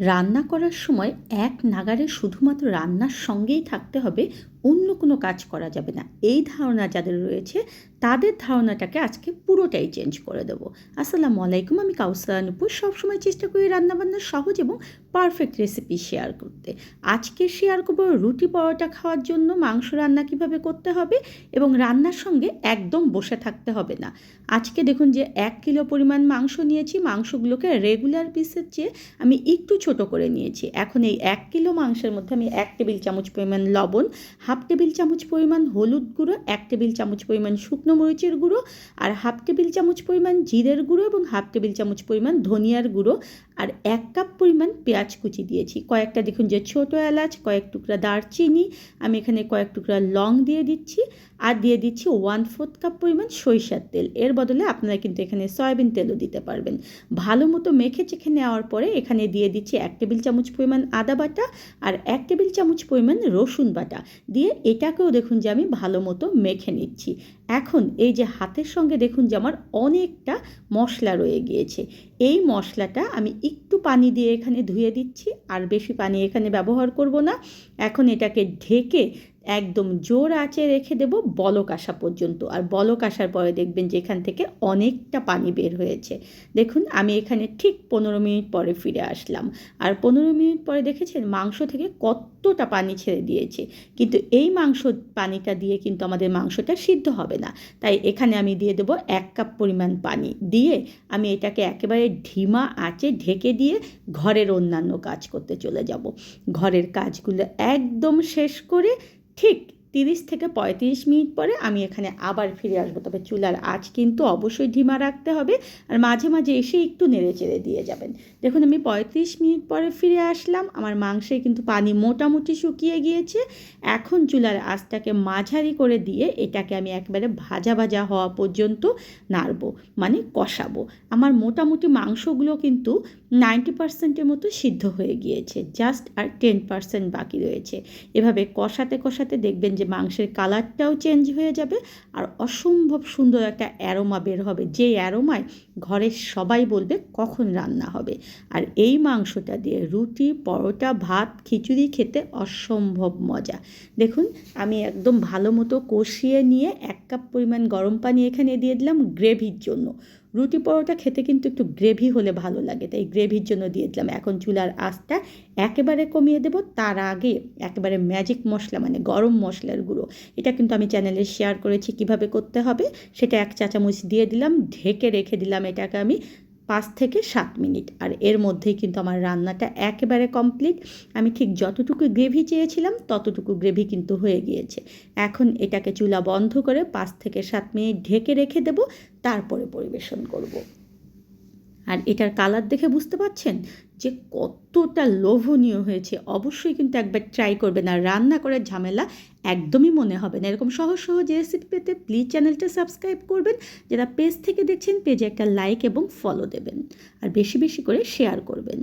রান্না করার সময় এক নাগারে শুধুমাত্র রান্নার সঙ্গেই থাকতে হবে অন্য কোনো কাজ করা যাবে না। এই ধারণা যাদের রয়েছে, তাদের ধারণাটাকে আজকে পুরোটাই চেঞ্জ করে দেবো। আসসালামু আলাইকুম, আমি কাউসার নুপুর সবসময় চেষ্টা করি রান্নাবান্নার সহজ এবং পারফেক্ট রেসিপি শেয়ার করতে। আজকে শেয়ার করব রুটি পরোটা খাওয়ার জন্য, মাংস রান্না কীভাবে করতে হবে এবং রান্নার সঙ্গে একদম বসে থাকতে হবে না। আজকে দেখুন যে এক কিলো পরিমাণ মাংস নিয়েছি, মাংসগুলোকে রেগুলার পিসের চেয়ে আমি একটু ছোট করে নিয়েছি। এখন এই এক কিলো মাংসের মধ্যে আমি এক টেবিল চামচ পরিমাণ লবণ হাফ টেবিল চামচ পরিমাণ হলুদ গুঁড়ো, এক টেবিল চামচ পরিমাণ শুকনো মরিচের গুঁড়ো আর হাফ টেবিল চামচ পরিমাণ জিরের গুঁড়ো এবং হাফ টেবিল চামচ পরিমাণ ধনিয়ার গুঁড়ো আর এক কাপ পরিমাণ পেঁয়াজ কুচি দিয়েছি। কয়েকটা দেখুন যে ছোটো এলাচ, কয়েক টুকরা দারচিনি, আমি এখানে কয়েক টুকরা লং দিয়ে দিচ্ছি। আর দিয়ে দিচ্ছি ওয়ান ফোর্থ কাপ পরিমাণ সরিষার তেল। এর বদলে আপনারা কিন্তু এখানে সয়াবিন তেলও দিতে পারবেন। ভালো মতো মেখে চেখে নেওয়ার পরে এখানে দিয়ে দিচ্ছি এক টেবিল চামচ পরিমাণ আদা বাটা আর এক টেবিল চামচ পরিমাণ রসুন বাটা। দিয়ে এটাকেও দেখুন যে আমি ভালো মতো মেখে নিচ্ছি। এখন এই যে হাতের সঙ্গে দেখুন যে আমার অনেকটা মশলা রয়ে গিয়েছে। এই মশলাটা আমি একটু পানি দিয়ে এখানে ধুয়ে দিচ্ছি। আর বেশি পানি এখানে ব্যবহার করব না। এখন এটাকে ঢেকে একদম জোর আঁচে রেখে দেব বলক আসা পর্যন্ত। আর বলক আসার পরে দেখবেন যে এখান থেকে অনেকটা পানি বের হয়েছে। দেখুন, আমি এখানে ঠিক পনেরো মিনিট পরে ফিরে আসলাম। আর পনেরো মিনিট পরে দেখেছেন মাংস থেকে কতটা পানি ছেড়ে দিয়েছে। কিন্তু এই মাংস পানিটা দিয়ে কিন্তু আমাদের মাংসটা সিদ্ধ হবে না। তাই এখানে আমি দিয়ে দেবো এক কাপ পরিমাণ পানি। দিয়ে আমি এটাকে একেবারে ঢিমা আঁচে ঢেকে দিয়ে ঘরের অন্যান্য কাজ করতে চলে যাব। ঘরের কাজগুলো একদম শেষ করে ঠিক তিরিশ থেকে পঁয়ত্রিশ মিনিট পরে আমি এখানে আবার ফিরে আসব। তবে চুলার আঁচ কিন্তু অবশ্যই ঢিমা রাখতে হবে আর মাঝে মাঝে এসে একটু নেড়ে চেড়ে দিয়ে যাবেন। দেখুন, আমি পঁয়ত্রিশ মিনিট পরে ফিরে আসলাম। আমার মাংসে কিন্তু পানি মোটামুটি শুকিয়ে গিয়েছে। এখন চুলার আঁচটাকে মাঝারি করে দিয়ে এটাকে আমি একবারে ভাজা ভাজা হওয়া পর্যন্ত নাড়বো মানে কষাবো। আমার মোটামুটি মাংসগুলো কিন্তু নাইনটি পার্সেন্টের মতো সিদ্ধ হয়ে গিয়েছে, জাস্ট আর টেন পার্সেন্ট বাকি রয়েছে। এভাবে কষাতে কষাতে দেখবেন যে মাংসের কালারটাও চেঞ্জ হয়ে যাবে আর অসম্ভব সুন্দর একটা অ্যারোমা বের হবে। যে অ্যারোমায় ঘরের সবাই বলবে কখন রান্না হবে। আর এই মাংসটা দিয়ে রুটি, পরোটা, ভাত, খিচুড়ি খেতে অসম্ভব মজা। দেখুন, আমি একদম ভালো মতো কষিয়ে নিয়ে এক কাপ পরিমাণ গরম পানি এখানে দিয়ে দিলাম গ্রেভির জন্য। রুটি পরোটা খেতে কিন্তু একটু গ্রেভি হলে ভালো লাগে। তাই গ্রেভির জন্য দিয়ে দিলাম এখন চুলার আঁচটা। একেবারে কমিয়ে দেব, তার আগে একেবারে ম্যাজিক মশলা মানে গরম মশলার গুঁড়ো। এটা কিন্তু আমি চ্যানেলে শেয়ার করেছি কীভাবে করতে হবে। সেটা এক চা চামচ দিয়ে দিলাম, ঢেকে রেখে দিলাম এটাকে আমি। পাঁচ থেকে সাত মিনিট। আর এর মধ্যেই কিন্তু আমার রান্নাটা একেবারে কমপ্লিট আমি ঠিক যতটুকু গ্রেভি চেয়েছিলাম, ততটুকু গ্রেভি কিন্তু হয়ে গিয়েছে। এখন এটাকে চুলা বন্ধ করে পাঁচ থেকে সাত মিনিট ঢেকে রেখে দেব, তারপরে পরিবেশন করব। আর এটার কালার দেখে বুঝতে পারছেন যে কতটা লোভনীয় হয়েছে। অবশ্যই কিন্তু একবার ট্রাই করবেন আর রান্না করার ঝামেলা একদমই মনে হবে না। এরকম সহজ সহজ রেসিপি পেতে প্লিজ চ্যানেলটা সাবস্ক্রাইব করবেন। যারা পেজ থেকে দেখছেন পেজে একটা লাইক এবং ফলো দেবেন। আর বেশি বেশি করে শেয়ার করবেন।